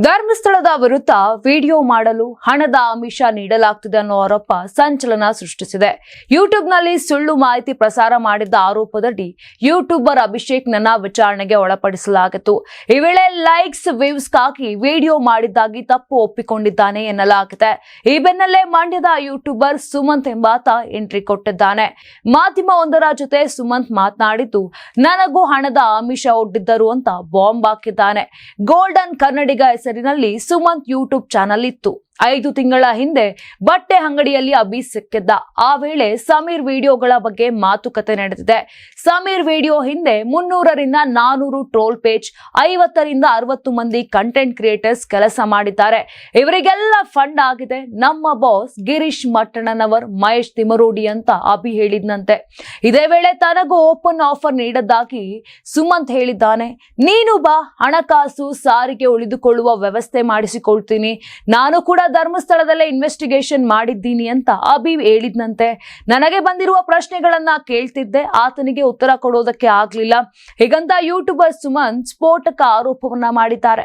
ಧರ್ಮಸ್ಥಳದ ವಿರುದ್ಧ ವಿಡಿಯೋ ಮಾಡಲು ಹಣದ ಆಮಿಷ ನೀಡಲಾಗ್ತಿದೆ ಅನ್ನೋ ಆರೋಪ ಸಂಚಲನ ಸೃಷ್ಟಿಸಿದೆ. ಯೂಟ್ಯೂಬ್ನಲ್ಲಿ ಸುಳ್ಳು ಮಾಹಿತಿ ಪ್ರಸಾರ ಮಾಡಿದ್ದ ಆರೋಪದಡಿ ಯೂಟ್ಯೂಬರ್ ಅಭಿಷೇಕ್ ನನ್ನ ವಿಚಾರಣೆಗೆ ಒಳಪಡಿಸಲಾಗಿತ್ತು. ಈ ವೇಳೆ ಲೈಕ್ಸ್ ವ್ಯೂಸ್ಗಾಗಿ ವಿಡಿಯೋ ಮಾಡಿದ್ದಾಗಿ ತಪ್ಪು ಒಪ್ಪಿಕೊಂಡಿದ್ದಾನೆ ಎನ್ನಲಾಗಿದೆ. ಈ ಬೆನ್ನಲ್ಲೇ ಮಂಡ್ಯದ ಯೂಟ್ಯೂಬರ್ ಸುಮಂತ್ ಎಂಬಾತ ಎಂಟ್ರಿ ಕೊಟ್ಟಿದ್ದಾನೆ. ಮಾಧ್ಯಮವೊಂದರ ಜೊತೆ ಸುಮಂತ್ ಮಾತನಾಡಿದ್ದು, ನನಗೂ ಹಣದ ಆಮಿಷ ಒಡ್ಡಿದ್ದರು ಅಂತ ಬಾಂಬ್ ಹಾಕಿದ್ದಾನೆ. ಗೋಲ್ಡನ್ ಕನ್ನಡಿಗ ಹೆಸರಿನಲ್ಲಿ ಸುಮಂತ್ ಯೂಟ್ಯೂಬ್ ಚಾನಲ್ ಇತ್ತು. ಐದು ತಿಂಗಳ ಹಿಂದೆ ಬಟ್ಟೆ ಅಂಗಡಿಯಲ್ಲಿ ಅಭಿ ಸಿಕ್ಕಿದ್ದ ಆ ವೇಳೆ ಸಮೀರ್ ವಿಡಿಯೋಗಳ ಬಗ್ಗೆ ಮಾತುಕತೆ ನಡೆದಿದೆ. ಸಮೀರ್ ವಿಡಿಯೋ ಹಿಂದೆ ಮುನ್ನೂರರಿಂದ ನಾನೂರು ಟ್ರೋಲ್ ಪೇಜ್, ಐವತ್ತರಿಂದ ಅರವತ್ತು ಮಂದಿ ಕಂಟೆಂಟ್ ಕ್ರಿಯೇಟರ್ಸ್ ಕೆಲಸ ಮಾಡಿದ್ದಾರೆ. ಇವರಿಗೆಲ್ಲ ಫಂಡ್ ಆಗಿದೆ. ನಮ್ಮ ಬಾಸ್ ಗಿರೀಶ್ ಮಟ್ಟಣ್ಣನವರ್, ಮಹೇಶ್ ತಿಮರೋಡಿ ಅಂತ ಅಭಿ ಹೇಳಿದ್ನಂತೆ. ಇದೇ ವೇಳೆ ತನಗೂ ಓಪನ್ ಆಫರ್ ನೀಡದ್ದಾಗಿ ಸುಮಂತ್ ಹೇಳಿದ್ದಾನೆ, ನೀನು ಬಾ, ಹಣಕಾಸು ಸಾರಿಗೆ ಉಳಿದುಕೊಳ್ಳುವ ವ್ಯವಸ್ಥೆ ಮಾಡಿಸಿಕೊಳ್ತೀನಿ. ನಾನು ಕೂಡ ಧರ್ಮಸ್ಥಳದಲ್ಲೇ ಇನ್ವೆಸ್ಟಿಗೇಷನ್ ಮಾಡಿದ್ದೀನಿ ಅಂತ ಅಬಿ ಹೇಳಿದ್ನಂತೆ. ನನಗೆ ಬಂದಿರುವ ಪ್ರಶ್ನೆಗಳನ್ನ ಕೇಳ್ತಿದ್ದೆ, ಆತನಿಗೆ ಉತ್ತರ ಕೊಡೋದಕ್ಕೆ ಆಗ್ಲಿಲ್ಲ. ಹೀಗಂತ ಯೂಟ್ಯೂಬರ್ ಸುಮನ್ ಸ್ಫೋಟಕ ಆರೋಪವನ್ನ ಮಾಡಿದ್ದಾರೆ.